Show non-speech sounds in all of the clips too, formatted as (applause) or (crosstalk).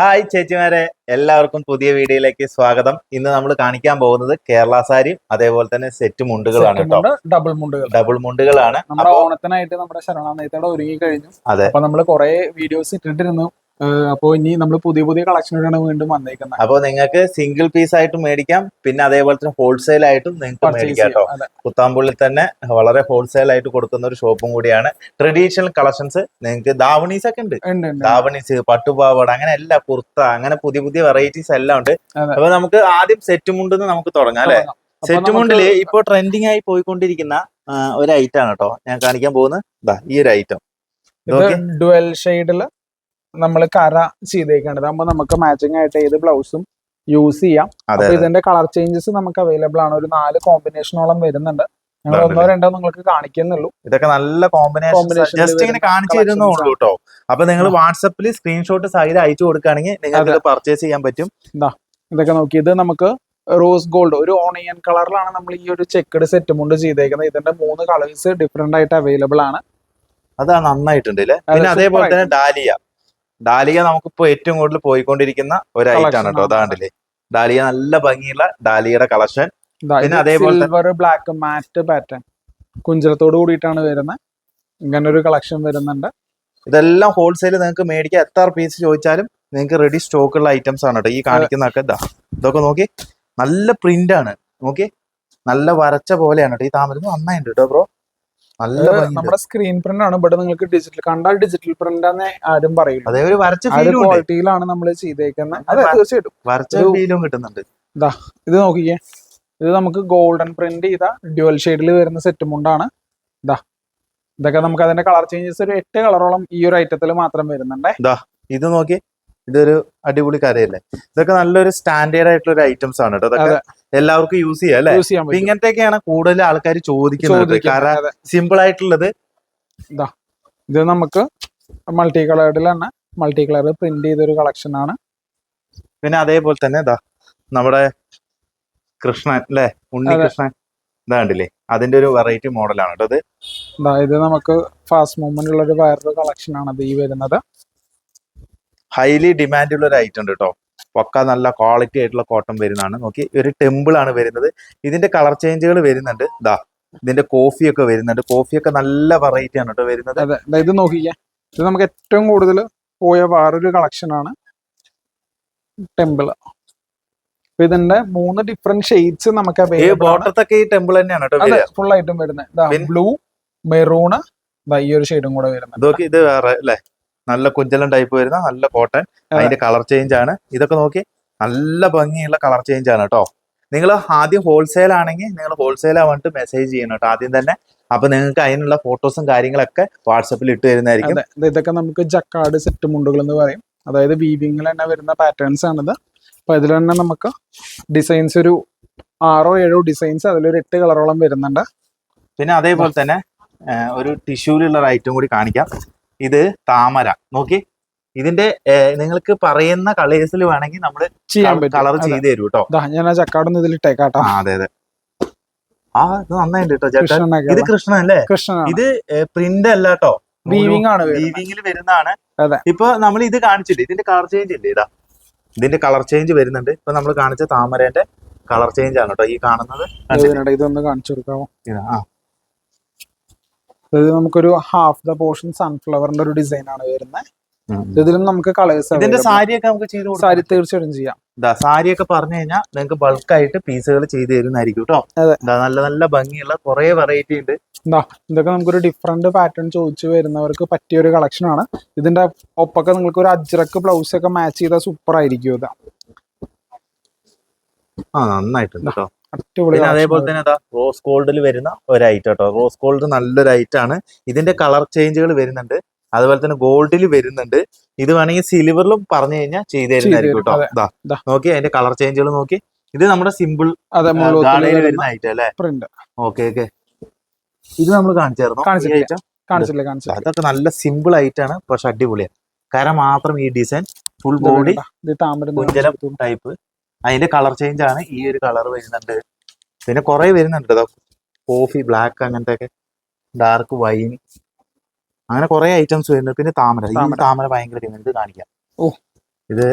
Hi ചേച്ചിമാരെ എല്ലാവർക്കും പുതിയ വീഡിയോയിലേക്ക് സ്വാഗതം. ഇന്ന് നമ്മൾ കാണിക്കാൻ പോകുന്നത് കേരള സാരിയും അതേപോലെ തന്നെ സെറ്റ് മുണ്ടുകളാണ് കേട്ടോ ഡബിൾ മുണ്ടുകൾ. ഡബിൾ മുണ്ടുകളാണ്. നമ്മുടെ ഓണത്തിനായിട്ട് നമ്മുടെ ശരണാനയത്തോടെ ഒരുങ്ങി കഴിഞ്ഞു അതെ. അപ്പൊ നമ്മൾ കുറെ വീഡിയോസ് ഇട്ടിട്ടിരുന്നു. അപ്പൊ ഇനി നമ്മൾ പുതിയ പുതിയ കളക്ഷനുകളാണ് വീണ്ടും വന്നേക്കുന്നത് അപ്പോൾ നിങ്ങൾക്ക് സിംഗിൾ പീസ് ആയിട്ട് മേടിക്കാം. പിന്നെ അതേപോലെ തന്നെ ഹോൾസെയിൽ ആയിട്ടും നിങ്ങൾക്ക് മേടിക്കാം കേട്ടോ. കുത്താമ്പുള്ളിൽ തന്നെ വളരെ ഹോൾസെയിൽ ആയിട്ട് കൊടുക്കുന്ന ഒരു ഷോപ്പും കൂടിയാണ്. ട്രഡീഷണൽ കളക്ഷൻസ് നിങ്ങൾക്ക് ദാവണീസ് ഒക്കെ ഉണ്ട്. ദാവണീസ് പട്ടുപാവാട അങ്ങനെ എല്ലാ കുർത്ത അങ്ങനെ പുതിയ പുതിയ വെറൈറ്റീസ് എല്ലാം ഉണ്ട്. അപ്പൊ നമുക്ക് ആദ്യം സെറ്റ് മുണ്ടെന്ന് നമുക്ക് തുടങ്ങാം അല്ലെ? സെറ്റ് മുണ്ടിൽ ഇപ്പൊ ട്രെൻഡിങ് ആയി പോയിക്കൊണ്ടിരിക്കുന്ന ഒരു ഐറ്റം ആണ് കേട്ടോ. ഞാൻ കാണിക്കാൻ പോകുന്നത്. ഈ ഒരു ഐറ്റം ഡുവൽ ഷെയ്ഡിൽ നമ്മൾ കര ചെയ്തേക്കേണ്ടത്. അപ്പൊ നമുക്ക് മാച്ചിങ് ആയിട്ട് ഏത് ബ്ലൗസും യൂസ് ചെയ്യാം. അപ്പൊ ഇതിന്റെ കളർ ചേഞ്ചസ് നമുക്ക് അവൈലബിൾ ആണ്. ഒരു നാല് കോമ്പിനേഷനോളം വരുന്നുണ്ട്. ഞങ്ങൾ ഒന്നോ രണ്ടോ നിങ്ങൾക്ക് കാണിക്കുന്നുള്ളൂ. ഇതൊക്കെ നല്ല കോമ്പിനേഷൻ ജസ്റ്റ് ഇങ്ങനെ കാണിച്ചു തരുന്നുള്ളൂ കേട്ടോ അപ്പൊ നിങ്ങൾ. വാട്സപ്പിൽ സ്ക്രീൻഷോട്ട് സൈഡ് അയച്ചു കൊടുക്കുകയാണെങ്കിൽ നിങ്ങൾക്ക് പർച്ചേസ് ചെയ്യാൻ പറ്റും. ഇതൊക്കെ നോക്കി. ഇത് നമുക്ക് റോസ് ഗോൾഡ് ഒരു ഓണിയൻ കളറിലാണ് നമ്മൾ ഈ ഒരു ചെക്കഡ് സെറ്റ് മുണ്ട് ചെയ്തേക്കുന്നത്. ഇതിന്റെ മൂന്ന് കളേഴ്സ് ഡിഫറെന്റ് ആയിട്ട് അവൈലബിൾ ആണ്. അതാ നന്നായിട്ടുണ്ട് അല്ലേ പിന്നെ അതേപോലെ തന്നെ ഡാലിയ ഡാലിയ നമുക്കിപ്പോ ഏറ്റവും കൂടുതൽ പോയിക്കൊണ്ടിരിക്കുന്ന ഒരു ഐറ്റം ആണ് കേട്ടോ. അതാണ്ടില്ലേ? ഡാലിയ നല്ല ഭംഗിയുള്ള ഡാലിയയുടെ കളക്ഷൻ പിന്നെ അതേപോലെ ബ്ലാക്ക് മാറ്റ് പാറ്റേൺ കുഞ്ചലത്തോട് കൂടിയിട്ടാണ് വരുന്നത് ഇങ്ങനെ ഒരു കളക്ഷൻ വരുന്നുണ്ട്. ഇതെല്ലാം ഹോൾസെയിൽ നിങ്ങൾക്ക് മേടിക്കാൻ എത്ര പീസ് ചോദിച്ചാലും നിങ്ങൾക്ക് റെഡി സ്റ്റോക്ക് ഉള്ള ഐറ്റംസ് ആണ് കേട്ടോ ഈ കാണിക്കുന്നതൊക്കെ ഇതാ ഇതൊക്കെ നോക്കി. നല്ല പ്രിന്റ് ആണ്. നോക്കി. നല്ല വരച്ച പോലെയാണ് കേട്ടോ ഈ താമര ഇത് നന്നായിട്ടുണ്ട് കേട്ടോ ബ്രോ നല്ല നമ്മുടെ സ്ക്രീൻ പ്രിന്റ് ആണ് ഇവിടെ നിങ്ങൾക്ക് ഡിജിറ്റൽ കണ്ടാൽ ഡിജിറ്റൽ പ്രിന്റ് ആണ് ആരും പറയില്ല. അതേ ഒരു വരച്ച ക്വാളിറ്റിയിലാണ് നമ്മൾ ചെയ്തേക്കുന്നത് അത് തീർച്ചയായിട്ടും. വരച്ച ഫീലും കിട്ടുന്നുണ്ട്. ഇത് നോക്കിക്കേ. ഇത് നമുക്ക് ഗോൾഡൻ പ്രിന്റ് ചെയ്ത ഡ്യുവൽ ഷെയ്ഡിൽ വരുന്ന സെറ്റ് മുണ്ടാണ് ഇതാ ഇതൊക്കെ നമുക്ക് അതിന്റെ കളർ ചേഞ്ചസ് ഒരു എട്ട് കളറോളം ഈ ഒരു ഐറ്റത്തിൽ മാത്രം വരുന്നുണ്ടേ. ഇത് നോക്കി ഇതൊരു അടിപൊളി കരയല്ലേ? ഇതൊക്കെ നല്ലൊരു സ്റ്റാൻഡേർഡ് ആയിട്ടുള്ള ഒരു ഐറ്റംസ് ആണ് കേട്ടോ അതൊക്കെ എല്ലാവർക്കും യൂസ് ചെയ്യാം അല്ലെ? ഇങ്ങനത്തെയൊക്കെയാണ് കൂടുതൽ ആൾക്കാർ ചോദിക്കുന്നത് കര. സിമ്പിൾ ആയിട്ടുള്ളത് ഇത്. നമുക്ക് മൾട്ടി കളേർഡിൽ തന്നെ മൾട്ടി കളർ പ്രിന്റ് ചെയ്തൊരു കളക്ഷൻ ആണ്. പിന്നെ അതേപോലെ തന്നെ ഇതാ നമ്മുടെ കൃഷ്ണൻ അല്ലെ? ഉണ്ണി കൃഷ്ണൻ ഇതാ കണ്ടില്ലേ? അതിന്റെ ഒരു വെറൈറ്റി മോഡലാണ് കേട്ടോ ഇത്. ഇത് നമുക്ക് ഫാസ്റ്റ് മൂവ്മെന്റ് ഉള്ള ഒരു വേറൊരു കളക്ഷൻ ആണ് ഈ വരുന്നത്. ഹൈലി ഡിമാൻഡ് ഉള്ള ഒരു ഐറ്റം ഉണ്ട് കേട്ടോ ഒക്കെ നല്ല ക്വാളിറ്റി ആയിട്ടുള്ള കോട്ടൺ വരുന്നതാണ്. നോക്കി ഒരു ടെമ്പിൾ ആണ് വരുന്നത്. ഇതിന്റെ കളർ ചേഞ്ചുകൾ വരുന്നുണ്ട്. ഇതാ ഇതിന്റെ കോഫി ഒക്കെ വരുന്നുണ്ട്. കോഫി ഒക്കെ നല്ല വെറൈറ്റി ആണ് കേട്ടോ വരുന്നത്. അതെ ഇത് നോക്കിക്കാം. ഇത് നമുക്ക് ഏറ്റവും കൂടുതൽ പോയ വേറൊരു കളക്ഷൻ ആണ് ടെമ്പിൾ ഇതിന്റെ മൂന്ന് ഡിഫറെന്റ് ഷെയ്ഡ്സ് നമുക്ക് ഈ അവൈലബിൾ ഈ ടെമ്പിൾ തന്നെയാണ് കേട്ടോ ഫുൾ ആയിട്ടും വരുന്നത്. ബ്ലൂ മെറൂണ് ഈ ഒരു ഷെയ്ഡും കൂടെ വരുന്നത് ഇത് വേറെ അല്ലെ? നല്ല കുഞ്ചലം ടൈപ്പ് വരുന്ന നല്ല കോട്ടൺ അതിന്റെ കളർ ചേഞ്ച് ആണ്. ഇതൊക്കെ നോക്കി നല്ല ഭംഗിയുള്ള കളർ ചേഞ്ച് ആണ് കേട്ടോ നിങ്ങൾ ആദ്യം ഹോൾസെയിൽ ആണെങ്കിൽ നിങ്ങൾ ഹോൾസെയിൽ ആവാണ്ട് മെസ്സേജ് ചെയ്യണം കേട്ടോ ആദ്യം തന്നെ അപ്പൊ നിങ്ങൾക്ക് അതിനുള്ള ഫോട്ടോസും കാര്യങ്ങളൊക്കെ വാട്സപ്പിൽ ഇട്ട് തരുന്നതായിരിക്കും. ഇതൊക്കെ നമുക്ക് ജക്കാട് സെറ്റ് മുണ്ടുകൾ എന്ന് പറയും. അതായത് വീവിങ്ങിൽ തന്നെ വരുന്ന പാറ്റേൺസ് ആണിത്. അപ്പൊ ഇതിൽ തന്നെ നമുക്ക് ഡിസൈൻസ് ഒരു ആറോ ഏഴോ ഡിസൈൻസ് അതിലൊരു എട്ട് കളറോളം വരുന്നുണ്ട്. പിന്നെ അതേപോലെ തന്നെ ഒരു ടിഷ്യൂലുള്ള ഒരു ഐറ്റം കൂടി കാണിക്കാം. ഇത് താമര. നോക്കി? ഇതിന്റെ നിങ്ങൾക്ക് പറയുന്ന കളേഴ്സിൽ വേണമെങ്കിൽ നമ്മൾ കളർ. ചെയ്ത് തരും കേട്ടോ ഞാൻ ആ ഇട്ടേക്കാട്ടോ. ആ അതെ അതെ. ആ ഇത് നന്നായിട്ട് കേട്ടോ ചേട്ടാ ഇത് കൃഷ്ണൻ അല്ലേ കൃഷ്ണൻ ഇത് പ്രിന്റ് അല്ല കേട്ടോ വീവിംഗ് ആണ് വീവിംഗിൽ വരുന്നതാണ്. ഇപ്പൊ നമ്മൾ ഇത് കാണിച്ചില്ലേ? ഇതിന്റെ കളർ ചേഞ്ച് ഇല്ലേ? ഇതാ. ഇതിന്റെ കളർ ചേഞ്ച് വരുന്നുണ്ട്. ഇപ്പൊ നമ്മൾ കാണിച്ച താമരേന്റെ കളർ ചേഞ്ച് ആണ് കേട്ടോ ഈ കാണുന്നത്. ഇതൊന്ന് കാണിച്ചു കൊടുക്കാമോ ആ. ഇത് നമുക്കൊരു ഹാഫ് ദ പോർഷൻ സൺഫ്ലവറിന്റെ ഒരു ഡിസൈൻ ആണ് വരുന്നത്. ഇതിലും നമുക്ക് കളേഴ്സ് ഇതിന്റെ സാരിയൊക്കെ നമുക്ക് ചെയ്ത് സാരി തീർച്ചയായിട്ടും ചെയ്യാം. സാരി സാരിയൊക്കെ പറഞ്ഞു കഴിഞ്ഞാൽ നിങ്ങൾക്ക് ബൾക്കായിട്ട് പീസുകൾ ചെയ്ത് തരുന്നതായിരിക്കും കേട്ടോ. നല്ല നല്ല ഭംഗിയുള്ള കുറെ വെറൈറ്റി ഉണ്ട്. ഇതൊക്കെ നമുക്കൊരു ഡിഫറെന്റ് പാറ്റേൺ ചോദിച്ചു വരുന്നവർക്ക് പറ്റിയ ഒരു കളക്ഷൻ ആണ്. ഇതിന്റെ ഒപ്പൊക്കെ നിങ്ങൾക്ക് ഒരു അജ്രക്ക് ബ്ലൗസ് ഒക്കെ മാച്ച് ചെയ്താൽ സൂപ്പർ ആയിരിക്കും ഇത്. ആ നന്നായിട്ടുണ്ട് കേട്ടോ പിന്നെ അതേപോലെ തന്നെ അതാ റോസ് ഗോൾഡിൽ വരുന്ന ഒരു ഐറ്റം കേട്ടോ. റോസ് ഗോൾഡ് നല്ലൊരു ഐറ്റം ആണ് ഇതിന്റെ കളർ ചേഞ്ചുകൾ വരുന്നുണ്ട്. അതുപോലെ തന്നെ ഗോൾഡിൽ വരുന്നുണ്ട്. ഇത് വേണമെങ്കിൽ സിൽവറിലും പറഞ്ഞു കഴിഞ്ഞാൽ ചെയ്തു തരുന്നതായിരിക്കും തരും, കേട്ടോ. നോക്കി അതിന്റെ കളർ ചേഞ്ചുകൾ നോക്കി. ഇത് നമ്മുടെ സിമ്പിൾ വരുന്ന ഐറ്റം അല്ലേ? Okay okay. ഇത് നമ്മൾ കാണിച്ചായിരുന്നു? അതൊക്കെ നല്ല സിമ്പിൾ ആയിട്ടാണ് പക്ഷെ അടിപൊളിയാണ്. കാരണം മാത്രം ഈ ഡിസൈൻ ഫുൾ ബോഡി കുഞ്ചലം ടൈപ്പ്. അതിന്റെ കളർ ചേഞ്ച് ആണ് ഈ ഒരു കളർ വരുന്നുണ്ട്. പിന്നെ കുറെ വരുന്നുണ്ട് കേട്ടോ കോഫി ബ്ലാക്ക് അങ്ങനത്തെ ഒക്കെ ഡാർക്ക് വൈൻ അങ്ങനെ കുറെ ഐറ്റംസ് വരുന്നുണ്ട്. പിന്നെ താമര. ഈ താമര. ഭയങ്കര ഡിമാൻഡ് കാണിക്കാം. ഓ. ഇത്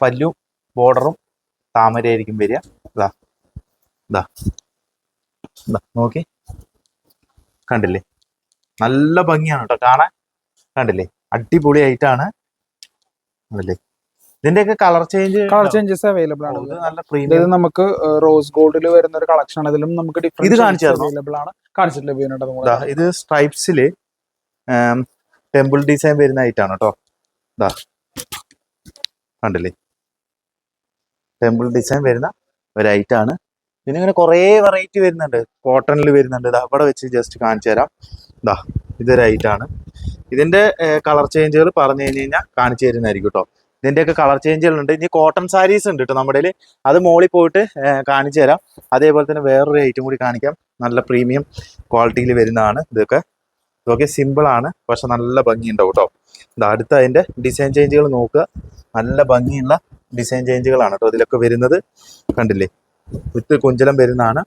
പല്ലു ബോർഡറും താമരയായിരിക്കും വരിക. ഇതാ ഇതാ ഇതാ നോക്കി. കണ്ടില്ലേ? നല്ല ഭംഗിയാണ് കേട്ടോ കാണാൻ? കണ്ടില്ലേ? അടിപൊളിയായിട്ടാണ് കണ്ടില്ലേ? ഇതിന്റെയൊക്കെ colour change colour changes available ആണ്. ഇത് നല്ല ഇത് പ്രീമിയം നമുക്ക് റോസ് ഗോൾഡിൽ വരുന്ന ഒരു കളക്ഷൻ ആണ്. ഇതിലും നമുക്ക് ഇത് കാണിച്ചു അവൈലബിൾ ആണ്. കാണിച്ചിട്ടില്ല ബീവിനുണ്ട് ഇത് സ്ട്രൈപ്സിൽ ടെമ്പിൾ ഡിസൈൻ വരുന്ന ഐറ്റാണ് കേട്ടോ ഇതാ കണ്ടില്ലേ? ടെമ്പിൾ ഡിസൈൻ വരുന്ന ഒരു ഐറ്റാണ് പിന്നെ ഇങ്ങനെ കുറേ വെറൈറ്റി വരുന്നുണ്ട്. കോട്ടണിൽ വരുന്നുണ്ട്. ഇതാ അവിടെ വെച്ച് ജസ്റ്റ് കാണിച്ചു തരാം. ഇതാ ഇതൊരു ഐറ്റാണ് ഇതിന്റെ കളർ ചേഞ്ചുകൾ പറഞ്ഞു കഴിഞ്ഞ് കഴിഞ്ഞാൽ കാണിച്ചു തരുന്നതായിരിക്കും കേട്ടോ ഇതിന്റെയൊക്കെ കളർ ചേഞ്ചുകളുണ്ട്. ഇനി കോട്ടൺ സാരീസ് ഉണ്ട് കേട്ടോ നമ്മുടെ അത് മോളിൽ പോയിട്ട് കാണിച്ചു തരാം. അതേപോലെ തന്നെ വേറൊരു ഐറ്റം കൂടി കാണിക്കാം. നല്ല പ്രീമിയം ക്വാളിറ്റിയിൽ വരുന്നതാണ് ഇതൊക്കെ. ഇതൊക്കെ സിമ്പിൾ ആണ് പക്ഷെ നല്ല ഭംഗിയുണ്ടാവും കേട്ടോ ഇത് അടുത്ത അതിന്റെ ഡിസൈൻ ചേഞ്ചുകൾ നോക്കുക. നല്ല ഭംഗിയുള്ള ഡിസൈൻ ചേഞ്ചുകളാണ് കേട്ടോ ഇതിലൊക്കെ വരുന്നത്. കണ്ടില്ലേ? വിത്ത് കുഞ്ചലം വരുന്നതാണ്.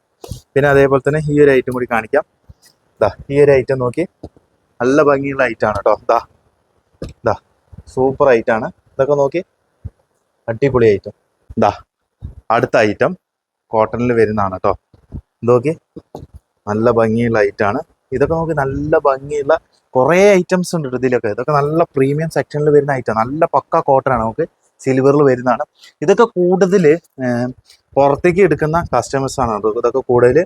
പിന്നെ അതേപോലെ തന്നെ ഈ ഒരു ഐറ്റം കൂടി കാണിക്കാം. ദാ ഈ ഒരു ഐറ്റം നോക്കി. നല്ല ഭംഗിയുള്ള ഐറ്റം ആണ് കേട്ടോ ദാ ദാ സൂപ്പർ ഐറ്റം ആണ്. ഇതൊക്കെ നോക്കി അടിപൊളി ഐറ്റം ദാ അടുത്ത ഐറ്റം കോട്ടണിൽ വരുന്നതാണ് കേട്ടോ നോക്കി നല്ല ഭംഗിയുള്ള ഐറ്റം ആണ്. ഇതൊക്കെ നോക്കി നല്ല ഭംഗിയുള്ള കുറേ ഐറ്റംസ് ഉണ്ട് ഇതിലൊക്കെ. ഇതൊക്കെ നല്ല പ്രീമിയം സെക്ഷനിൽ വരുന്ന ഐറ്റം നല്ല പക്ക കോട്ടൺ ആണ് നമുക്ക് സിൽവറിൽ വരുന്നതാണ്. ഇതൊക്കെ കൂടുതൽ പുറത്തേക്ക് എടുക്കുന്ന കസ്റ്റമേഴ്സ് ആണ് കേട്ടോ ഇതൊക്കെ കൂടുതൽ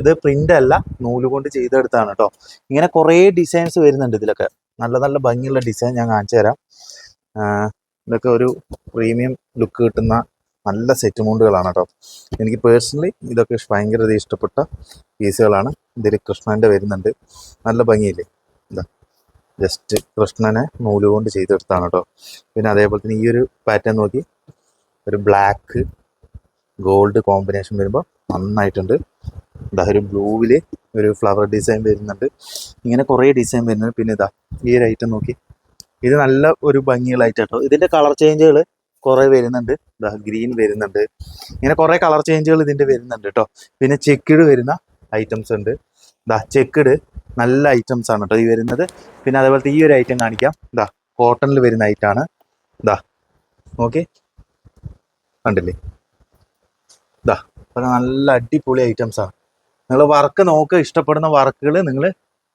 ഇത് പ്രിന്റ് അല്ല നൂൽ കൊണ്ട് ചെയ്തെടുത്താണ് കേട്ടോ ഇങ്ങനെ കുറേ ഡിസൈൻസ് വരുന്നുണ്ട് ഇതിലൊക്കെ. നല്ല നല്ല ഭംഗിയുള്ള ഡിസൈൻ ഞാൻ കാണിച്ചു തരാം. ഇതൊക്കെ ഒരു പ്രീമിയം ലുക്ക് കിട്ടുന്ന നല്ല സെറ്റ് മുണ്ടുകളാണ് കേട്ടോ. എനിക്ക് പേഴ്സണലി ഇതൊക്കെ ഭയങ്കര ഇഷ്ടപ്പെട്ട പീസുകളാണ്. ഇതിൽ കൃഷ്ണന്റെ വരുന്നുണ്ട്. നല്ല ഭംഗിയില്ലേ? ഇതാ. ജസ്റ്റ് കൃഷ്ണനെ നൂൽ കൊണ്ട് ചെയ്തെടുത്താണ് കേട്ടോ. പിന്നെ അതേപോലെ തന്നെ ഈ ഒരു പാറ്റേൺ നോക്കി. ഒരു ബ്ലാക്ക് ഗോൾഡ് കോമ്പിനേഷൻ വരുമ്പോൾ നന്നായിട്ടുണ്ട്. ഇതാ ഒരു ബ്ലൂവിൽ ഒരു ഫ്ലവർ ഡിസൈൻ വരുന്നുണ്ട്. ഇങ്ങനെ കുറേ ഡിസൈൻ വരുന്നുണ്ട്. പിന്നെ ഇതാ ഈ ഒരു ഐറ്റം നോക്കി. ഇത് നല്ല ഒരു ഭംഗികളായിട്ട് കേട്ടോ കളർ ചേഞ്ചുകൾ കുറേ വരുന്നുണ്ട്. ഗ്രീൻ വരുന്നുണ്ട്. ഇങ്ങനെ കുറേ കളർ ചേഞ്ചുകൾ ഇതിന്റെ വരുന്നുണ്ട് കേട്ടോ പിന്നെ ചെക്കിഡ് വരുന്ന ഐറ്റംസ് ഉണ്ട്. ഇതാ ചെക്കിഡ് നല്ല ഐറ്റംസ് ആണ് കേട്ടോ ഈ വരുന്നത്. പിന്നെ അതേപോലത്തെ ഈ ഒരു ഐറ്റം കാണിക്കാം. ഇതാ കോട്ടണിൽ വരുന്ന ഐറ്റം ആണ്. ഇതാ ഓക്കെ കണ്ടില്ലേ? ഇതാ അതൊക്കെ നല്ല അടിപൊളി ഐറ്റംസ് ആണ് നിങ്ങൾ വർക്ക് നോക്കുക ഇഷ്ടപ്പെടുന്ന വർക്കുകൾ നിങ്ങൾ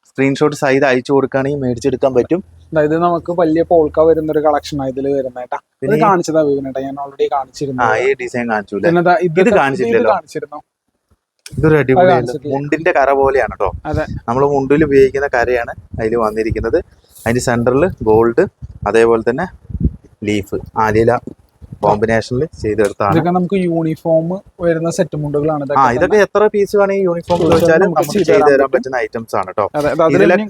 സ്ക്രീൻഷോട്ട് സൈഡ് അയച്ചു കൊടുക്കുകയാണെങ്കിൽ മേടിച്ചെടുക്കാൻ പറ്റും. അതായത് നമുക്ക് വലിയ പോൾക്ക വരുന്ന ഒരു കളക്ഷൻ ഇതിൽ വരുന്നേട്ടാ ഇത് കാണിച്ചതാ ബീവിനേട്ടാ ഞാൻ ഓൾറെഡി കാണിച്ചിരുന്നു ഈ ഡിസൈൻ ഇത്. കാണിച്ചിരുന്നു. ഇതൊരു അടിപൊളി മുണ്ടിന്റെ കര പോലെയാണ് കേട്ടോ അതെ. നമ്മൾ മുണ്ടിൽ ഉപയോഗിക്കുന്ന കരയാണ് അതിൽ വന്നിരിക്കുന്നത്. അതിന്റെ സെന്ററിൽ ഗോൾഡ് അതേപോലെ തന്നെ ലീഫ് ആലില കോമ്പിനേഷനിൽ ചെയ്തെടുത്താണ്. ഇതൊക്കെ നമുക്ക് യൂണിഫോം വരുന്ന സെറ്റ് മുണ്ടുകളാണ് ആ ഇതൊക്കെ എത്ര പീസ് വേണമെങ്കിൽ യൂണിഫോം ചോദിച്ചാലും നമുക്ക് നമുക്ക് ചെയ്ത് ചെയ്തു തരാൻ തരാൻ പറ്റുന്ന ഐറ്റംസ് ആണ് കേട്ടോ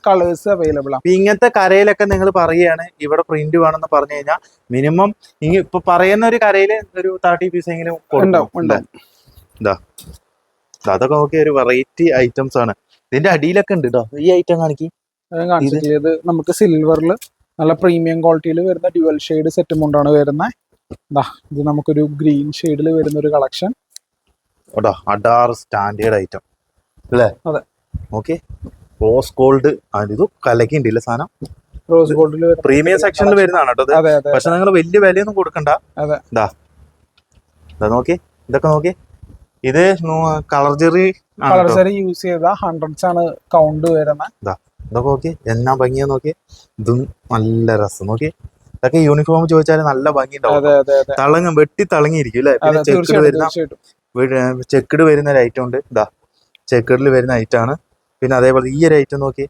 കളേഴ്സ് അവൈലബിൾ ആണ് ഇങ്ങനത്തെ കരയിലൊക്കെ നിങ്ങൾ പറയുകയാണ് ഇവിടെ പ്രിന്റ് വേണമെന്ന് പറഞ്ഞു കഴിഞ്ഞാൽ മിനിമം ഇനി ഇപ്പൊ പറയുന്ന ഒരു കരയിൽ ഒരു തേർട്ടി പീസ് എങ്കിലും. ഉണ്ടാവും അതൊക്കെ നോക്കിയ ഒരു വെറൈറ്റി ഐറ്റംസ് ആണ്. ഇതിന്റെ അടിയിലൊക്കെ ഉണ്ട് കേട്ടോ ഈ ഐറ്റം കാണിക്ക്. അത് കാണിച്ചിട്ടില്ല നമുക്ക് സിൽവറിൽ നല്ല പ്രീമിയം ക്വാളിറ്റിയിൽ വരുന്ന ഡ്യുവൽ ഷെയ്ഡ് സെറ്റ് മുണ്ടാണ് വരുന്നത്. ഇത് നമുക്കൊരു ഗ്രീൻ ഷെയ്ഡിൽ വരുന്ന ഒരു കളക്ഷൻ. കേട്ടോ അഡാർ സ്റ്റാൻഡേർഡ് ഐറ്റം. അല്ലേ? അതെ. ഓക്കെ. റോസ് ഗോൾഡ് ഇത് കലക്കിണ്ടില്ല സാധനം? റോസ് ഗോൾഡിൽ പ്രീമിയം സെക്ഷനിൽ വരുന്നതാണ് കേട്ടോ പക്ഷെ നിങ്ങൾ വലിയ വിലയൊന്നും കൊടുക്കണ്ട. അതെ. ഇതാ ഇതാ നോക്കി. ഇതൊക്കെ നോക്കി. ഇത് colour cherry colour cherry use ചെയ്ത ഹൺഡ്രഡ്സ് ആണ് കൗണ്ട് വരുന്നത് ഇതൊക്കെ നോക്കി. എന്നാ ഭംഗിയാ നോക്കി. ഇതും നല്ല രസം. നോക്കി. ഇതൊക്കെ യൂണിഫോം ചോദിച്ചാൽ നല്ല ഭംഗി ഉണ്ടാവും അതെ അതെ അതെ. തളങ്ങും വെട്ടി തളങ്ങിയിരിക്കും അല്ലെ? പിന്നെ ചെക്കിട് വരുന്ന ചെക്കിട് വരുന്ന ഒരു ഐറ്റം ഉണ്ട്. ഇതാ ചെക്കിഡിൽ വരുന്ന ഐറ്റം ആണ്. പിന്നെ അതേപോലെ ഈ ഒരു ഐറ്റം നോക്കി.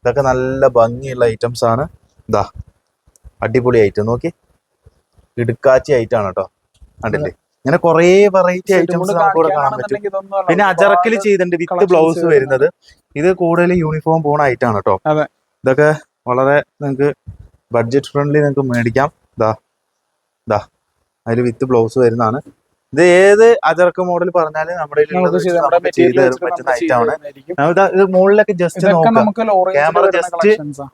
ഇതൊക്കെ നല്ല ഭംഗിയുള്ള ഐറ്റംസ് ആണ്. ഇതാ അടിപൊളി ഐറ്റം നോക്കി. ഇടുക്കാച്ചി ഐറ്റം ആണ് കേട്ടോ കണ്ടില്ലേ? ഇങ്ങനെ കുറേ വെറൈറ്റി ഐറ്റംസ് നമുക്ക് ഇവിടെ കാണാൻ പറ്റും. പിന്നെ അജറക്കിൽ ചെയ്തിട്ടുണ്ട് വിത്ത് ബ്ലൗസ് വരുന്നത്. ഇത് കൂടുതൽ യൂണിഫോം പോണ ഐറ്റം ആണ് കേട്ടോ. ഇതൊക്കെ വളരെ നിങ്ങൾക്ക് ബഡ്ജറ്റ് ഫ്രണ്ട്ലി നിങ്ങൾക്ക് മേടിക്കാം. ദാ ദാ അതിൽ വിത്ത് ബ്ലൗസ് വരുന്നതാണ്. ഇത് ഏത് അജറക്ക് മോഡൽ പറഞ്ഞാലും നമ്മുടെ ഐറ്റമാണ് ഇത് മുകളിലൊക്കെ ജസ്റ്റ് ക്യാമറ ജസ്റ്റ്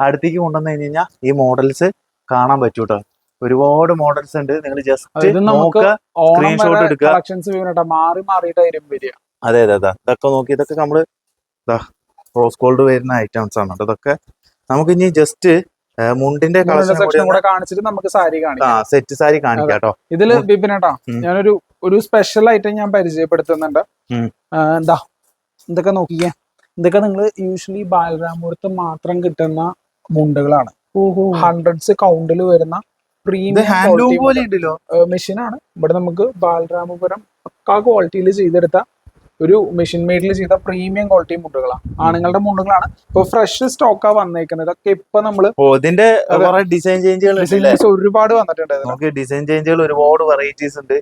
അടുത്തേക്ക് കൊണ്ടുവന്നു കഴിഞ്ഞ് കഴിഞ്ഞാൽ ഈ മോഡൽസ് കാണാൻ പറ്റൂട്ടോ. ഒരുപാട് മോഡൽസ് ഉണ്ട്. നിങ്ങൾ ജസ്റ്റ് സ്ക്രീൻഷോട്ട് എടുക്കുക. മാറി മാറിയിട്ടായിരിക്കും വരിക. അതെ അതെ അതെ. ഇതൊക്കെ നോക്കി ഇതൊക്കെ നമ്മൾ റോസ് ഗോൾഡ് വരുന്ന ഐറ്റംസ് ആണ്. ഇതൊക്കെ നമുക്ക് ഇനി ജസ്റ്റ് മുണ്ടിന്റെ കളക്ഷൻ സെക്ഷൻ കൂടെ കാണിച്ചിട്ട് നമുക്ക് സാരി ആ കാണിക്കാം സെറ്റ് സാരി കാണിക്കാം കേട്ടോ. ഇതിൽ ബിപിനേട്ടാ. ഞാനൊരു ഒരു സ്പെഷ്യൽ ഐറ്റം ഞാൻ പരിചയപ്പെടുത്തുന്നുണ്ട്. എന്താ ഇതൊക്കെ നോക്കിക്കേ. ഇതൊക്കെ നിങ്ങൾ യൂഷ്വലി ബാലരാമപുരത്ത് മാത്രം കിട്ടുന്ന മുണ്ടുകളാണ്. ഹൺഡ്രഡ്സ് കൗണ്ടിൽ വരുന്ന ഇത് പ്രീമിയം മെഷീനാണ് ഇവിടെ നമുക്ക് ബാലരാമപുരം പക്കാ ക്വാളിറ്റിയിൽ ചെയ്തെടുത്ത ഒരു മെഷീൻ മെയ്ഡിൽ ചെയ്ത പ്രീമിയം ക്വാളിറ്റി മുണ്ടുകളാണ് ആണുങ്ങളുടെ മുണ്ടുകളാണ്. ഇപ്പൊ ഫ്രഷ് സ്റ്റോക്കാ വന്നേക്കുന്നത്. ഇതൊക്കെ ഇപ്പൊ നമ്മൾ ഇതിന്റെ ഡിസൈൻ ചേഞ്ചുകൾ ഒരുപാട് വന്നിട്ടുണ്ട് നമുക്ക് ഡിസൈൻ ചേഞ്ചുകൾ ഒരുപാട് വെറൈറ്റീസ് ഉണ്ട്.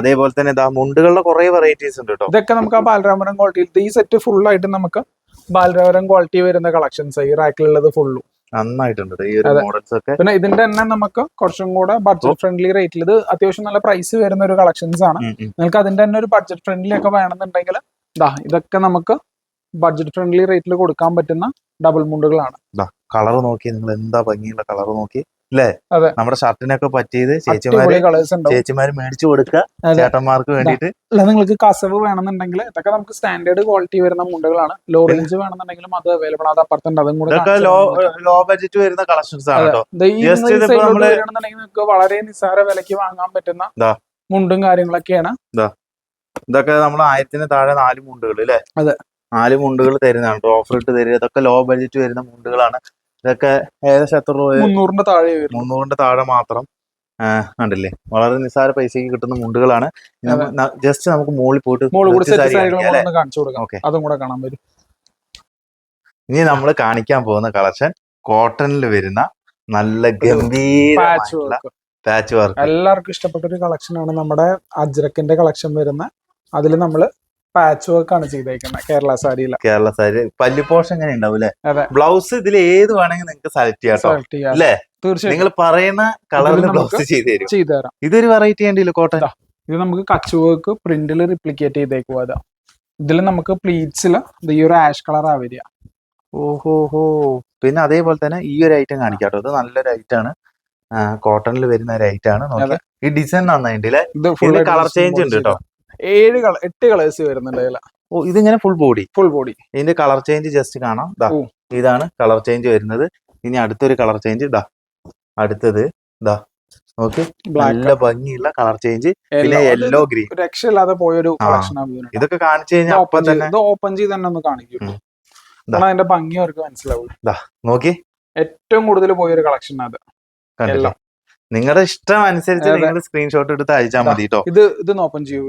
അതേപോലെ തന്നെ മുണ്ടുകളുടെ കുറെ വെറൈറ്റീസ് ഉണ്ട് കേട്ടോ ഇതൊക്കെ നമുക്ക് ആ ബാലരാമപുരം ക്വാളിറ്റിയിൽ ഈ സെറ്റ് ഫുൾ ആയിട്ട് നമുക്ക് ബാലരാമപുരം ക്വാളിറ്റി വരുന്ന കളക്ഷൻസ് ഈ റാക്കിലുള്ളത് ഫുള്ളും നന്നായിട്ടുണ്ട് ട്ടോ ഈ ഒരു മോഡൽസ് ഒക്കെ. പിന്നെ ഇതിന്റെ തന്നെ നമുക്ക് കുറച്ചും കൂടെ ബഡ്ജറ്റ് ഫ്രണ്ട്ലി റേറ്റിൽ ഇത് അത്യാവശ്യം നല്ല പ്രൈസ് വരുന്ന ഒരു കളക്ഷൻസ് ആണ്. നിങ്ങൾക്ക് അതിന്റെ തന്നെ ഒരു ബഡ്ജറ്റ് ഫ്രണ്ട്ലി ഒക്കെ വേണമെന്നുണ്ടെങ്കിൽ ഇതാ ഇതൊക്കെ നമുക്ക് ബഡ്ജറ്റ് ഫ്രണ്ട്ലി റേറ്റിൽ കൊടുക്കാൻ പറ്റുന്ന ഡബിൾ മുണ്ടുകളാണ് കളർ നോക്കി നിങ്ങൾ എന്താ ഭംഗിയുള്ള കളർ നോക്കി? അല്ലേ അതെ. നമ്മുടെ ഷർട്ടിനൊക്കെ പറ്റിയത് ചേച്ചിമാര് ചേച്ചിമാര് മേടിച്ചു കൊടുക്കുക ചേട്ടന്മാർക്ക് വേണ്ടിയിട്ട്. അല്ല നിങ്ങൾക്ക് കസവ് വേണമെന്നുണ്ടെങ്കിൽ ഇതൊക്കെ നമുക്ക് സ്റ്റാൻഡേർഡ് ക്വാളിറ്റി വരുന്ന മുണ്ടുകളാണ്. ലോ റേഞ്ച് വേണമെന്നുണ്ടെങ്കിലും അത് അവൈലബിൾ അത് അപ്പുറത്തുണ്ട്. അതും കൂടെ ലോ ലോ ബഡ്ജറ്റ് വരുന്ന കളക്ഷൻസ് ആണ് നിങ്ങൾക്ക് വളരെ നിസ്സാര വിലക്ക് വാങ്ങാൻ പറ്റുന്ന മുണ്ടും കാര്യങ്ങളൊക്കെയാണ്. ഇതൊക്കെ നമ്മൾ ആയിരത്തിന് താഴെ നാല് മുണ്ടുകൾ അല്ലേ അതെ. നാല് മുണ്ടുകൾ തരുന്നതാണ് ഓഫർ ഇട്ട് തരിക. ഇതൊക്കെ ലോ ബഡ്ജറ്റ് വരുന്ന മുണ്ടുകളാണ്. ഇതൊക്കെ ഏകദേശം എത്ര രൂപ മുന്നൂറിന്റെ താഴെ വരും. മുന്നൂറിന്റെ താഴെ മാത്രം. ണ്ടല്ലേ കണ്ടില്ലേ? വളരെ നിസ്സാര പൈസക്ക് കിട്ടുന്ന മുണ്ടുകളാണ്. ജസ്റ്റ് നമുക്ക് മുകളിൽ പോയിട്ട് കാണിച്ചു കൊടുക്കാം. അതും കൂടെ കാണാൻ പറ്റും. ഇനി നമ്മൾ കാണിക്കാൻ പോകുന്ന കളക്ഷൻ കോട്ടണിൽ വരുന്ന നല്ല ഗംഭീര പാച്ച് വർക്ക് എല്ലാവർക്കും ഇഷ്ടപ്പെട്ട ഒരു കളക്ഷൻ ആണ് നമ്മുടെ അജ്രക്കിന്റെ കളക്ഷൻ വരുന്ന. അതിൽ നമ്മൾ പാച്ച് വർക്ക് ആണ് ചെയ്തേക്കുന്നത് കേരള സാരിയിൽ കേരള സാരി. പല്ലുപോഷം എങ്ങനെ ഉണ്ടാവും അല്ലെ അതെ. ബ്ലൗസ് ഇതിൽ ഏത് വേണമെങ്കിൽ നിങ്ങൾക്ക് സെലക്ട് ചെയ്യാം സെലക്ട് ചെയ്യാം. അല്ലേ തീർച്ചയായും നിങ്ങൾ പറയുന്ന കളറിൽ ബ്ലൗസ് ചെയ്ത് തരും. ചെയ്തു തരാം. ഇതൊരു വെറൈറ്റി ഉണ്ടല്ലോ കോട്ടൺ? ഇതാ. നമുക്ക് കച്ച് വർക്ക് പ്രിന്റിൽ റിപ്ലിക്കേറ്റ് ചെയ്തേക്കുക അതാ ഇതിൽ നമുക്ക് പ്ലീറ്റ്സിൽ ഈ ഒരു ആഷ് കളറാ വരിക. ഓഹോ ഹോ പിന്നെ അതേപോലെ തന്നെ ഈ ഒരു ഐറ്റം കാണിക്കാം കേട്ടോ ഇത് നല്ലൊരു ഐറ്റം ആണ്. കോട്ടണിൽ വരുന്ന ഒരു ഐറ്റം ആണ്. ഈ ഡിസൈൻ നന്നായിട്ട് കളർ ചേഞ്ച് ഉണ്ട് കേട്ടോ ഏഴ് കളർ എട്ട് കളേഴ്സ് വരുന്നുണ്ട് ഓ ഇതിങ്ങനെ ഫുൾ ബോഡി ഫുൾ ബോഡി ഇതിന്റെ കളർ ചേഞ്ച് ജസ്റ്റ് കാണാം. ദാ ഓ. ഇതാണ് കളർ ചേഞ്ച് വരുന്നത്. ഇനി അടുത്തൊരു കളർ ചേഞ്ച് ദാ അടുത്തത് ദാ ഓക്കെ നല്ല ബ്ലാക്ക് ഭംഗിയുള്ള കളർ ചേഞ്ച് പിന്നെ യെല്ലോ ഗ്രീൻ രക്ഷയില്ലാതെ പോയൊരു ആ. കളക്ഷൻ ഇതൊക്കെ കാണിച്ചു കഴിഞ്ഞാൽ അപ്പൊ തന്നെ ഇത് ഓപ്പൺ ചെയ്ത് തന്നെ ഒന്ന് കാണിക്കും. ഉം. അതിന്റെ ഭംഗി അവർക്ക് മനസ്സിലാവും. നോക്കി. ഏറ്റവും കൂടുതൽ പോയൊരു കളക്ഷൻ അത്. കണ്ടില്ലേ? എല്ലാം. നിങ്ങളുടെ ഇഷ്ടം അനുസരിച്ച് നിങ്ങൾ സ്ക്രീൻഷോട്ട് എടുത്ത് അയച്ചാൽ മതി കേട്ടോ ഇത് ഇത് ഓപ്പൺ ചെയ്യൂ.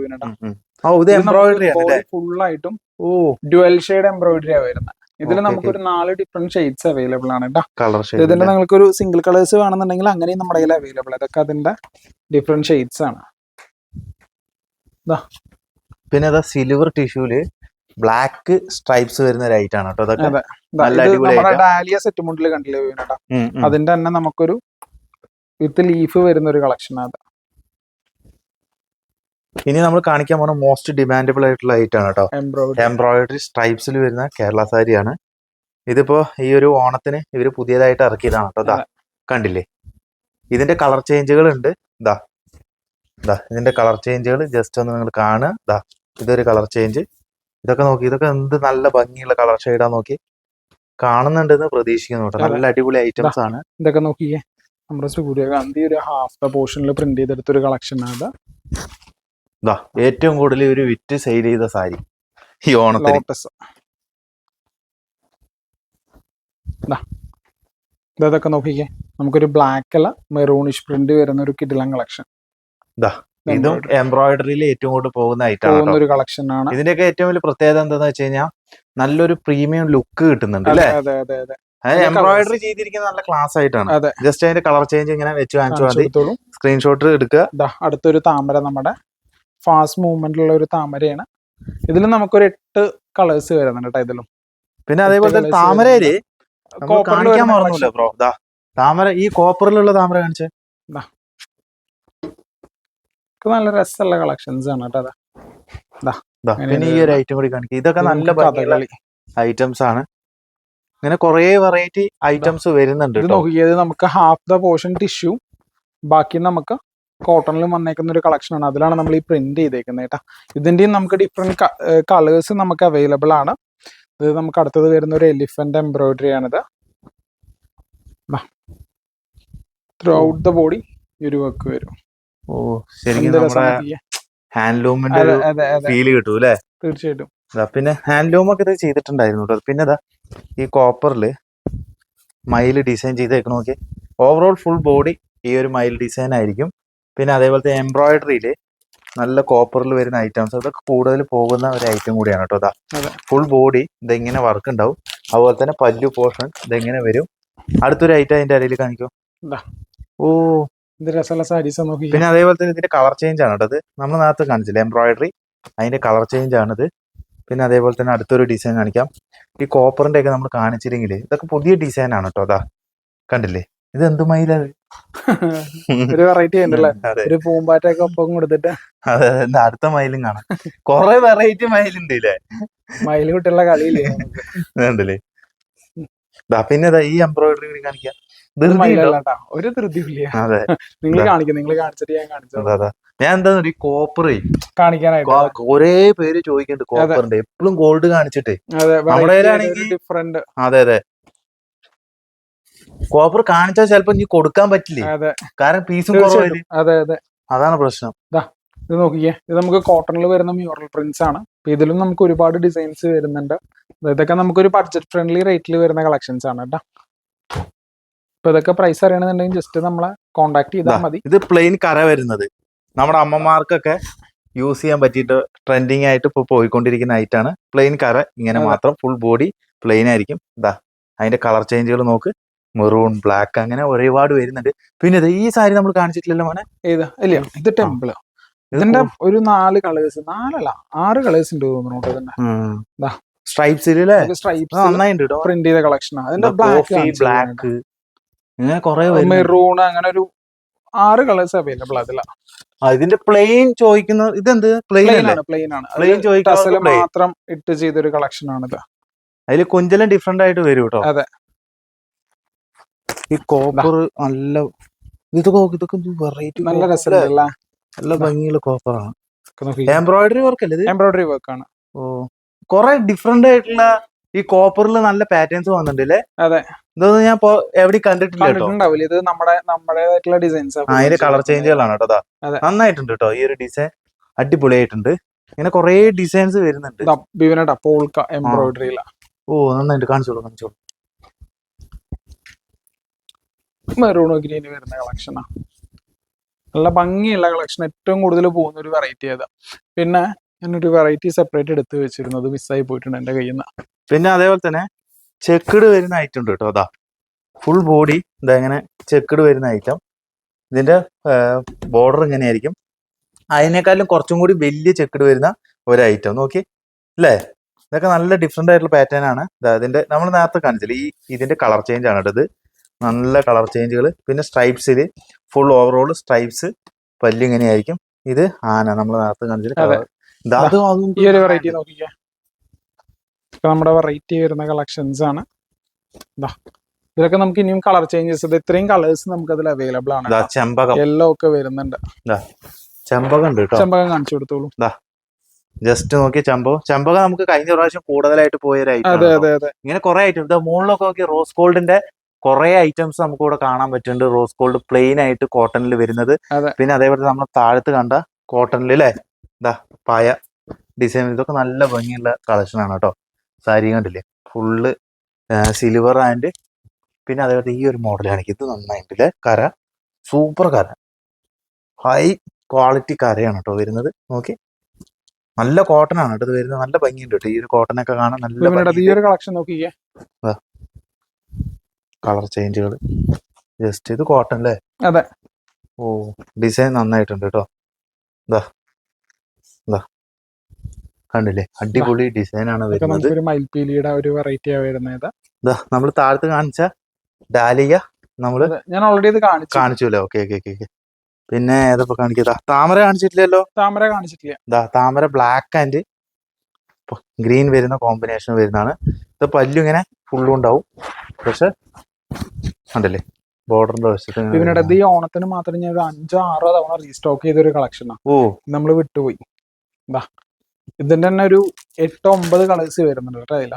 ഓ ഇത് എംബ്രോയിഡറി ഫുൾ ആയിട്ടും ഓ. ഡ്യുവൽ ഷെയ്ഡ് എംബ്രോയിഡറി ആ വരുന്നത് ഇതിൽ നമുക്കൊരു നമുക്ക് ഒരു നാല് ഡിഫറെന്റ് ഷെയ്ഡ്സ് അവൈലബിൾ ആണ് കേട്ടോ ഇതിന്റെ നിങ്ങൾക്ക് ഒരു സിംഗിൾ കളേഴ്സ് വേണമെന്നുണ്ടെങ്കിൽ അങ്ങനെയും നമ്മുടെ കയ്യിൽ അവൈലബിൾ ഇതൊക്കെ അതിന്റെ ഡിഫറെന്റ് ഷെയ്ഡ്സ് ആണ്. പിന്നെ അതാ സിൽവർ ടിഷ്യൂൽ ബ്ലാക്ക് സ്ട്രൈപ്സ് വരുന്ന ഒരു ഐറ്റാണ് കേട്ടോ അതൊക്കെ ഡാലിയ സെറ്റ് മുണ്ടിൽ കണ്ടില്ലേ വീണേട്ടാ. അതിന്റെ തന്നെ നമുക്കൊരു വിത്ത് ലീഫ് വരുന്ന ഒരു കളക്ഷൻ ആണ് ഇനി നമ്മൾ കാണിക്കാൻ പോണ മോസ്റ്റ് ഡിമാൻഡബിൾ ആയിട്ടുള്ള ഐറ്റം ആണ് കേട്ടോ എംബ്രോയിഡറി എംബ്രോയിഡറി സ്ട്രൈപ്സിൽ വരുന്ന കേരള സാരിയാണ്. ഇതിപ്പോ ഈ ഒരു ഓണത്തിന് ഇവർ പുതിയതായിട്ട് ഇറക്കിയതാണ് കേട്ടോ ദാ. കണ്ടില്ലേ? ഇതിന്റെ കളർ ചേഞ്ചുകൾ ഉണ്ട് ദാ. ദാ ഇതിന്റെ കളർ ചേഞ്ചുകൾ ജസ്റ്റ് ഒന്ന് നിങ്ങൾ കാണുക ദാ. ഇതൊരു കളർ ചേഞ്ച് ഇതൊക്കെ നോക്കി ഇതൊക്കെ എന്ത് നല്ല ഭംഗിയുള്ള കളർ ഷെയ്ഡാ നോക്കി കാണുന്നുണ്ടെന്ന് പ്രതീക്ഷിക്കുന്നു കേട്ടോ നല്ല അടിപൊളി ഐറ്റംസ് ആണ്. ഇതൊക്കെ നോക്കിയേ. നമ്മുടെ സൂര്യകാന്തി ഒരു ഹാഫ് ദ പോർഷനിൽ പ്രിന്റ് ചെയ്തെടുത്തൊരു കളക്ഷൻ ആണ് ദാ ഏറ്റവും കൂടുതൽ ഒരു വിറ്റ് സെയിൽ ചെയ്ത സാരി. ഈ ഓണത്തിന്. ലോട്ടസ് ഇതൊക്കെ നോക്കിക്കേ. നമുക്കൊരു ബ്ലാക്ക് അല്ല മെറൂണിഷ് പ്രിന്റ് വരുന്ന ഒരു കിഡിലൻ കളക്ഷൻ ഇതും എംബ്രോയിഡറിയിൽ ഏറ്റവും കൂടുതൽ പോകുന്ന ഐറ്റം ഒരു കളക്ഷൻ ആണ്. ഇതിന്റെയൊക്കെ ഏറ്റവും വലിയ പ്രത്യേകത എന്താന്ന് വെച്ച് കഴിഞ്ഞാൽ നല്ലൊരു പ്രീമിയം ലുക്ക് കിട്ടുന്നുണ്ട് അല്ലേ? അതെ അതെ അതെ. അതായത് എംബ്രോയിഡറി ചെയ്തിരിക്കുന്ന നല്ല ക്ലാസ് ആയിട്ടാണ്. ജസ്റ്റ് അതിന്റെ കളർ ചേഞ്ച് ഇങ്ങനെ വെച്ച് കാണിച്ചു മതി. സ്ക്രീൻഷോട്ട് എടുക്കുക അടുത്തൊരു താമര നമ്മുടെ ഫാസ്റ്റ് മൂവ്മെന്റിലുള്ള ഒരു താമരയാണ്. ഇതിൽ നമുക്കൊരു എട്ട് കളേഴ്സ് വരുന്നുണ്ട് കേട്ടോ ഇതിലും. പിന്നെ അതേപോലെ തന്നെ താമരയിൽ കാണിക്കാൻ മറന്നില്ല ബ്രോ ദാ താമര ഈ കോപ്പറിലുള്ള താമര കാണിച്ചേ. നല്ല രസമുള്ള കളക്ഷൻസ് ആണ് കേട്ടോ അതാ. പിന്നെ ഈ ഒരു ഐറ്റം കൂടി കാണിക്കുക ഇതൊക്കെ നല്ല ഐറ്റംസ് ആണ്. ഇങ്ങനെ കുറെ വെറൈറ്റി ഐറ്റംസ് വരുന്നുണ്ട് നോക്കിയത് നമുക്ക് ഹാഫ് ദ പോർഷൻ ടിഷ്യൂ ബാക്കി നമുക്ക് കോട്ടണിലും വന്നേക്കുന്ന ഒരു കളക്ഷൻ ആണ്. അതിലാണ് നമ്മൾ ഈ പ്രിന്റ് ചെയ്തേക്കുന്നത് കേട്ടോ ഇതിന്റെയും നമുക്ക് ഡിഫറെന്റ് കളേഴ്സ് നമുക്ക് അവൈലബിൾ ആണ്. ഇത് നമുക്ക് അടുത്തത് വരുന്ന ഒരു എലിഫന്റ് എംബ്രോയിഡറി ആണിത്. ത്രൂ ഔട്ട് ദ ബോഡി ഈ ഒരു വർക്ക് വരും. ഓ ശരിക്കും. ഹാൻഡ്ലൂമിന്റെ അതെ ഒരു അതെ അതെ. ഫീൽ കിട്ടും അല്ലേ തീർച്ചയായിട്ടും പിന്നെ ഹാൻഡ്ലൂം ഒക്കെ ഇത് ചെയ്തിട്ടുണ്ടായിരുന്നു പിന്നെ ഈ കോപ്പറിൽ മയിൽ ഡിസൈൻ ചെയ്തേക്ക് നോക്കി ഓവറോൾ ഫുൾ ബോഡി ഈ ഒരു മയിൽ ഡിസൈൻ ആയിരിക്കും. പിന്നെ അതേപോലത്തെ എംബ്രോയിഡറിയിൽ നല്ല കോപ്പറിൽ വരുന്ന ഐറ്റംസ് അതൊക്കെ കൂടുതൽ പോകുന്ന ഒരു ഐറ്റം കൂടിയാണ് കേട്ടോ അതാ. ഫുൾ ബോഡി ഇതെങ്ങനെ വർക്ക് ഉണ്ടാവും അതുപോലെ തന്നെ പല്ലു പോർഷൻ ഇതെങ്ങനെ വരും. അടുത്തൊരു ഐറ്റം അതിന്റെ ഇടയിൽ കാണിക്കും. ഓ. പിന്നെ അതേപോലെ തന്നെ ഇതിന്റെ കളർ ചേഞ്ച് ആണ് കേട്ടോ അത് നമ്മൾ നേരത്തെ കാണിച്ചില്ലേ എംബ്രോയിഡറി അതിന്റെ കളർ ചേഞ്ച് ആണിത്. പിന്നെ അതേപോലെ തന്നെ അടുത്തൊരു ഡിസൈൻ കാണിക്കാം. ഈ കോപ്പറിന്റെ ഒക്കെ നമ്മൾ കാണിച്ചില്ലെങ്കിൽ ഇതൊക്കെ പുതിയ ഡിസൈൻ ആണ് കേട്ടോ അതാ കണ്ടില്ലേ? ഇത് എന്ത് മയിലത് (laughs) ഒരു വെറൈറ്റി ഉണ്ടല്ലേ ഒരു പൂമ്പാറ്റൊക്കെ ഒപ്പം കൊടുത്തിട്ട്. അതെ അതെ, അടുത്ത മയിലും കാണാം. കൊറേ വെറൈറ്റി മയിലുണ്ട് ഇല്ലേ? മയിൽ കുട്ടികളുടെ കളിയില്ലേ? പിന്നെ ഈ എംബ്രോയിഡറി കൂടി കാണിക്കാം. ഒരു ധൃതിയില്ല നിങ്ങൾ. കാണിക്കും നിങ്ങൾ കാണിച്ചിട്ട് ഞാൻ കാണിച്ചത് ഞാൻ എന്താ ഈ കോപ്പർ കാണിക്കാനായിട്ട് ഒരേ പേര് ചോദിക്കുന്നുണ്ട് കോപ്പറിന്റെ എപ്പോഴും ഗോൾഡ് കാണിച്ചിട്ടേ. ഡിഫറെന്റ് അതെ അതെ. കോപ്പർ കാണിച്ചാൽ ചിലപ്പോ ഇനി കൊടുക്കാൻ പറ്റില്ലേ? അതെ. കാരണം പീസും. അതെ അതെ. അതാണ് പ്രശ്നം. ഇത് നോക്കിയേ ഇത് നമുക്ക് കോട്ടണിൽ വരുന്ന മ്യൂറൽ പ്രിന്റ്സ് ആണ്. അപ്പൊ ഇതിലും നമുക്ക് ഒരുപാട് ഡിസൈൻസ് വരുന്നുണ്ട്. ഇതൊക്കെ നമുക്ക് ഒരു ബഡ്ജറ്റ് ഫ്രണ്ട്ലി റേറ്റിൽ വരുന്ന കളക്ഷൻസ് ആണ് കേട്ടോ. അപ്പൊ ഇതൊക്കെ പ്രൈസ് അറിയണമെന്നുണ്ടെങ്കിൽ ജസ്റ്റ് നമ്മളെ കോണ്ടാക്ട് ചെയ്താൽ മതി. ഇത് പ്ലെയിൻ കര വരുന്നത്. നമ്മുടെ അമ്മമാർക്കൊക്കെ യൂസ് ചെയ്യാൻ പറ്റിയിട്ട് ട്രെൻഡിങ് ആയിട്ട് ഇപ്പൊ പോയിക്കൊണ്ടിരിക്കുന്ന ഐറ്റാണ് പ്ലെയിൻ കര ഇങ്ങനെ മാത്രം ഫുൾ ബോഡി പ്ലെയിൻ ആയിരിക്കും. ഇതാ അതിന്റെ കളർ ചേഞ്ചുകൾ നോക്ക്. മെറൂൺ ബ്ലാക്ക് അങ്ങനെ ഒരുപാട് വരുന്നുണ്ട്. പിന്നെ ഈ സാരി നമ്മൾ കാണിച്ചിട്ടില്ലല്ലോ മോനെ? ഏതാ? ഇല്ല ഇത് ടെമ്പിൾ ഇതിന്റെ ഒരു നാല് കളേഴ്സ് നാലല്ല ആറ് കളേഴ്സ് ഉണ്ട് തോന്നുന്നു കേട്ടോ സ്ട്രൈപ്സ് സ്ട്രൈപ്സ് പ്രിന്റ് ചെയ്ത കളക്ഷൻ അതിന്റെ ബ്ലാക്ക് ഇങ്ങനെ കുറെ. മെറൂൺ അങ്ങനെ ഒരു ആറ് കളേഴ്സ് അവൈലബിൾ അതില ഇതിന്റെ പ്ലെയിൻ ചോദിക്കുന്ന ഇതെന്ത്? പ്ലെയിൻ ആണ് പ്ലെയിൻ ആണ്. പ്ലെയിൻ മാത്രം ഇട്ട് ചെയ്തൊരു കളക്ഷൻ ആണിത് അതിൽ കൊഞ്ചെല്ലാം ഡിഫറെന്റ് ആയിട്ട് വരും കേട്ടോ അതെ. ഈ കോപ്പർ നല്ല ഇതൊക്കെ ഇതൊക്കെ വെറൈറ്റി നല്ല രസമുണ്ടല്ലേ നല്ല ഭംഗിയുള്ള കോപ്പറാണ് എംബ്രോയിഡറി വർക്ക് അല്ലേ എംബ്രോയിഡറി വർക്ക് ആണ്. ഓ. കുറെ ഡിഫറെന്റ് ആയിട്ടുള്ള ഈ കോപ്പറിൽ നല്ല പാറ്റേൺസ് വന്നിട്ടുണ്ട് അല്ലേ അതെ. ഇതൊന്നും ഞാൻ ഇപ്പൊ എവിടെ കണ്ടിട്ടില്ല കണ്ടിട്ടുണ്ടാവില്ല. ഇത് നമ്മുടെ നമ്മുടേതായിട്ടുള്ള ഡിസൈൻസ് അതിന്റെ കളർ ചേഞ്ചുകളാണ് കേട്ടോ. നന്നായിട്ടുണ്ട് കേട്ടോ. ഈ ഒരു ഡിസൈൻ അടിപൊളിയായിട്ടുണ്ട്. ഇങ്ങനെ കുറെ ഡിസൈൻസ് വരുന്നുണ്ട്. ബിവിനട്ട പോൾക്ക എംബ്രോയിഡറിയില ഓ നന്നായിട്ട് കാണിച്ചോളൂ കാണിച്ചോളൂ. മെറൂണോ ഗ്രീൻ വരുന്ന കളക്ഷനാ നല്ല ഭംഗിയുള്ള കളക്ഷൻ ഏറ്റവും കൂടുതൽ പോകുന്ന ഒരു വെറൈറ്റി ഏതാ. പിന്നെ ഞാനൊരു വെറൈറ്റി സെപ്പറേറ്റ് എടുത്ത് വെച്ചിരുന്നത് മിസ്സായി പോയിട്ടുണ്ട് എന്റെ കയ്യിൽ നിന്ന് പിന്നെ അതേപോലെ തന്നെ ചെക്കിട് വരുന്ന ഐറ്റം ഉണ്ട് കേട്ടോ അതാ. ഫുൾ ബോഡി ഇതാ ഇങ്ങനെ ചെക്കിട് വരുന്ന ഐറ്റം ഇതിന്റെ ബോർഡർ ഇങ്ങനെയായിരിക്കും. അതിനേക്കാളും കുറച്ചും കൂടി വലിയ ചെക്കിട് വരുന്ന ഒരു ഐറ്റം നോക്കി? അല്ലേ? ഇതൊക്കെ നല്ല ഡിഫറെന്റ് ആയിട്ടുള്ള പാറ്റേൺ ആണ്. ദാ ഇതിന്റെ നമ്മൾ നേരത്തെ കാണിച്ചില്ല ഈ ഇതിന്റെ കളർ ചേഞ്ച് ആണ് കേട്ടോ ഇത്. നല്ല കളർ ചേഞ്ചുകൾ പിന്നെ സ്ട്രൈപ്സിൽ ഫുൾ ഓവറോൾ സ്ട്രൈപ്സ് പല്ല് ഇങ്ങനെയായിരിക്കും. ഇത് ആന നമ്മൾ നേരത്തെ കാണിച്ചില്ല അതെ. അത് അതും ഈ ഒരു വെറൈറ്റി നോക്കിക്കേ ഇപ്പൊ നമ്മുടെ വെറൈറ്റി വരുന്ന കളക്ഷൻസ് ആണ്. ദാ. ഇതിലൊക്കെ നമുക്ക് ഇനിയും കളർ ചേഞ്ചസ് ഇത് ഇത്രയും കളേഴ്സ് നമുക്ക് അതിൽ അവൈലബിൾ ആണ് ചെമ്പകം. യെല്ലോ ഒക്കെ വരുന്നുണ്ട്. ചെമ്പകം ഉണ്ട് ചെമ്പകം കാണിച്ചു കൊടുത്തോളൂ. ജസ്റ്റ് നോക്കി ചമ്പകം. ചമ്പകം നമുക്ക് കഴിഞ്ഞ പ്രാവശ്യം കൂടുതലായിട്ട് പോയൊരു ഐറ്റം അതെ അതെ അതെ. ഇങ്ങനെ കുറെ ഐറ്റം ഇതാ മുകളിലൊക്കെ നോക്കി റോസ് ഗോൾഡിന്റെ കുറെ ഐറ്റംസ് നമുക്ക് ഇവിടെ കാണാൻ പറ്റുന്നുണ്ട്. റോസ് ഗോൾഡ് പ്ലെയിൻ ആയിട്ട് കോട്ടണിൽ വരുന്നത്. പിന്നെ അതേപോലെ നമ്മൾ താഴത്ത് കണ്ട കോട്ടണിൽ അല്ലേ ഇതാ പായ ഡിസൈൻ ഇതൊക്കെ നല്ല ഭംഗിയുള്ള കളക്ഷൻ ആണ് കേട്ടോ. സാരി കണ്ടില്ലേ? ഫുള്ള് സിൽവർ ആൻഡ് പിന്നെ അതേപോലെ ഈ ഒരു മോഡൽ കാണിക്കും. ഇത് നന്നായിട്ട് കര സൂപ്പർ കര. ഹൈ ക്വാളിറ്റി കരയാണ് കേട്ടോ വരുന്നത്. നോക്കി. നല്ല കോട്ടൺ ആണ് കേട്ടോ ഇത് വരുന്നത്. നല്ല ഭംഗിയുണ്ട് കേട്ടോ ഈ ഒരു കോട്ടൺ ഒക്കെ കാണാൻ നല്ല ഈ ഒരു കളക്ഷൻ നോക്കിക്കേ. കളർ ചേഞ്ചുകൾ ജസ്റ്റ് ഇത് കോട്ടൺ അല്ലേ അതെ. ഓ ഡിസൈൻ നന്നായിട്ടുണ്ട് കേട്ടോ ഇതാ ഇതാ കണ്ടില്ലേ? അടിപൊളി ഡിസൈൻ ആണ് വരുന്നത്. നമുക്കൊരു മയിൽപീലിയുടെ ഒരു വെറൈറ്റി വരുന്നത്. നമ്മൾ താഴത്ത് കാണിച്ച ഡാലിയ നമ്മൾ ഞാൻ ഓൾറെഡി ഇത് കാണിച്ചു. കാണിച്ചുല്ലേ? ഓക്കെ ഓക്കെ ഓക്കെ പിന്നെ ഏതപ്പോ കാണിക്കാ? താമര കാണിച്ചിട്ടില്ലല്ലോ? താമര കാണിച്ചിട്ടില്ല. ഇതാ താമര ബ്ലാക്ക് ആൻഡ് ഗ്രീൻ വരുന്ന കോമ്പിനേഷൻ വരുന്നതാണ്. ഇത് പല്ലു ഇങ്ങനെ ഫുള്ളും ഉണ്ടാവും. പക്ഷെ ഉണ്ടല്ലേ ബോർഡറിന്റെ വശത്ത് ഈ ഓണത്തിന് മാത്രം ഞാൻ ഒരു അഞ്ചോ ആറോ തവണ റീസ്റ്റോക്ക് ചെയ്തൊരു കളക്ഷനാണ് ഓ. നമ്മൾ വിട്ടുപോയി. ഇതിന്റെ തന്നെ ഒരു എട്ടോ ഒമ്പത് കളേഴ്സ് വരുന്നുണ്ട് കേട്ടോ അതില.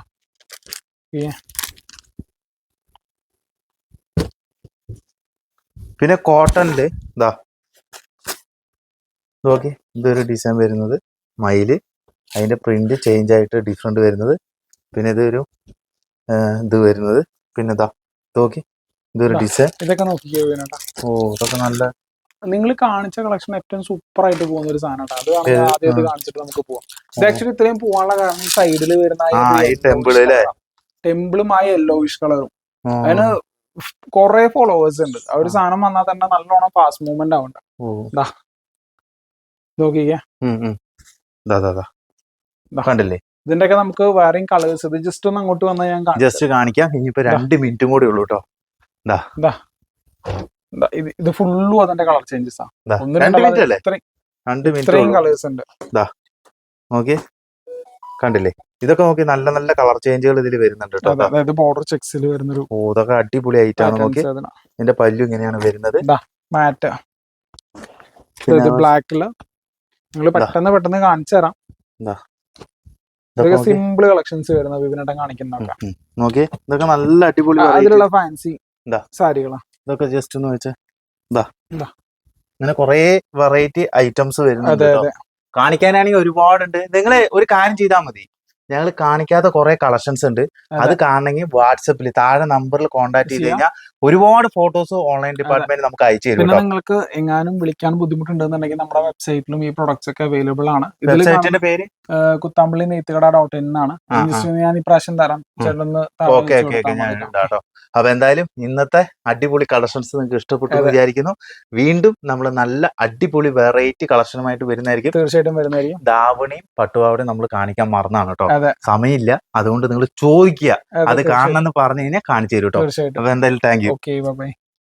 പിന്നെ കോട്ടണിൽ ഇതാ നോക്കി ഇതൊരു ഡിസൈൻ വരുന്നത്. മയിൽ. അതിന്റെ പ്രിന്റ് ചേഞ്ച് ആയിട്ട് ഡിഫറെന്റ് വരുന്നത്. പിന്നെ ഇതൊരു ഇത് വരുന്നത്. പിന്നെ ഇതാ നോക്കി ഇതൊരു. ഡിസൈൻ ഇതൊക്കെ നോക്കിക്കോ വേണട്ടാ ഓ ഇതൊക്കെ നല്ല നിങ്ങൾ കാണിച്ച കളക്ഷൻ ഏറ്റവും സൂപ്പർ ആയിട്ട് പോകുന്ന ഒരു സാധനമാണ് അത് ആദ്യം ആദ്യമായിട്ട് കാണിച്ചിട്ട് നമുക്ക് പോവാം. ഇത് ആക്ച്വലി ഇത്രയും പോകാനുള്ള കാരണം സൈഡിൽ വരുന്ന? ടെമ്പിളും ആ യെല്ലോയിഷ് കളറും അതിന് കുറെ ഫോളോവേഴ്സ് ഉണ്ട്. ആ ഒരു സാധനം വന്നാൽ തന്നെ നല്ലോണം പാസ് മൂവ്മെന്റ് ആവണ്ട നോക്കിക്കേ. കണ്ടില്ലേ? ഇതിന്റെയൊക്കെ നമുക്ക് വേറെയും കളേഴ്സ് ഇത് ജസ്റ്റ് ഒന്ന് അങ്ങോട്ട് വന്നാൽ ഞാൻ ജസ്റ്റ് കാണിക്കാം. ഇനിയിപ്പോ രണ്ട് മിനിറ്റും കൂടി ഉള്ളൂ കേട്ടോ ഇത് ഇത് ഫുള്ളും അതിന്റെ കളർ ചേഞ്ചസ് ആണ് ഇത്രയും കളേഴ്സ് ഉണ്ട്. നോക്കി കണ്ടില്ലേ? ഇതൊക്കെ നോക്കി നല്ല നല്ല കളർ ചേഞ്ചുകൾ ഇതിൽ വരുന്നുണ്ട് കേട്ടോ അതായത് ബോർഡർ ചെക്സിൽ വരുന്നൊരു ഓ ഇതൊക്കെ അടിപൊളി ആയിട്ടാണ് നോക്കി ഇതിന്റെ പല്ലു ഇങ്ങനെയാണ് വരുന്നത്. മാറ്റ് ബ്ലാക്കിൽ നിങ്ങൾ. പെട്ടെന്ന് പെട്ടെന്ന് കാണിച്ചു തരാം. ഇതൊക്കെ സിമ്പിൾ കളക്ഷൻസ് വരുന്ന ഉം, ഉം. നോക്കി ഇതൊക്കെ നല്ല അടിപൊളി അതിലുള്ള ഫാൻസി ദാ. ഇതൊക്കെ ജസ്റ്റ് ഒന്ന് വെച്ചാ. ഇതാ. ഇങ്ങനെ കൊറേ വെറൈറ്റി ഐറ്റംസ് വരുന്നുണ്ട് കാണിക്കാനാണെങ്കിൽ ഒരുപാടുണ്ട്. നിങ്ങൾ ഒരു കാര്യം ചെയ്താൽ മതി. ഞങ്ങൾ കാണിക്കാത്ത കുറെ കളക്ഷൻസ് ഉണ്ട്. അത്. കാണണമെങ്കിൽ വാട്സപ്പിൽ താഴെ നമ്പറിൽ കോൺടാക്ട് ചെയ്ത് കഴിഞ്ഞാൽ ഒരുപാട് ഫോട്ടോസ് ഓൺലൈൻ ഡിപ്പാർട്ട്മെന്റ് നമുക്ക് അയച്ചു തരും പിന്നെ നിങ്ങൾക്ക് എങ്ങാനും വിളിക്കാൻ ബുദ്ധിമുട്ടുണ്ടെന്നുണ്ടെങ്കിൽ നമ്മുടെ വെബ്സൈറ്റിലും ഈ പ്രൊഡക്ട്സ് ഒക്കെ അവൈലബിൾ ആണ്. വെബ്സൈറ്റിന്റെ പേര്? കുത്താമ്പള്ളി നെയ്ത്തുകട ഡോട്ട് ഇൻ ആണ് ഞാൻ ഈ പ്രാവശ്യം തരാം. ചേട്ടനൊന്ന് താഴെ ഓക്കെ ഓക്കെ കേട്ടോ അപ്പൊ എന്തായാലും ഇന്നത്തെ അടിപൊളി കളക്ഷൻസ് നിങ്ങൾക്ക് ഇഷ്ടപ്പെട്ടു വിചാരിക്കുന്നു. വീണ്ടും നമ്മൾ നല്ല അടിപൊളി വെറൈറ്റി കളക്ഷനുമായിട്ട് വരുന്നതായിരിക്കും. തീർച്ചയായിട്ടും വരുന്നതായിരിക്കും. ദാവണിയും പട്ടുപാവടയും നമ്മൾ കാണിക്കാൻ മറന്നാണ് കേട്ടോ. സമയമില്ല. അതുകൊണ്ട് നിങ്ങൾ ചോദിക്കുക. അത്. കാണണമെന്ന് പറഞ്ഞു കഴിഞ്ഞാൽ കാണിച്ചു തരും കേട്ടോ അപ്പൊ എന്തായാലും താങ്ക് യു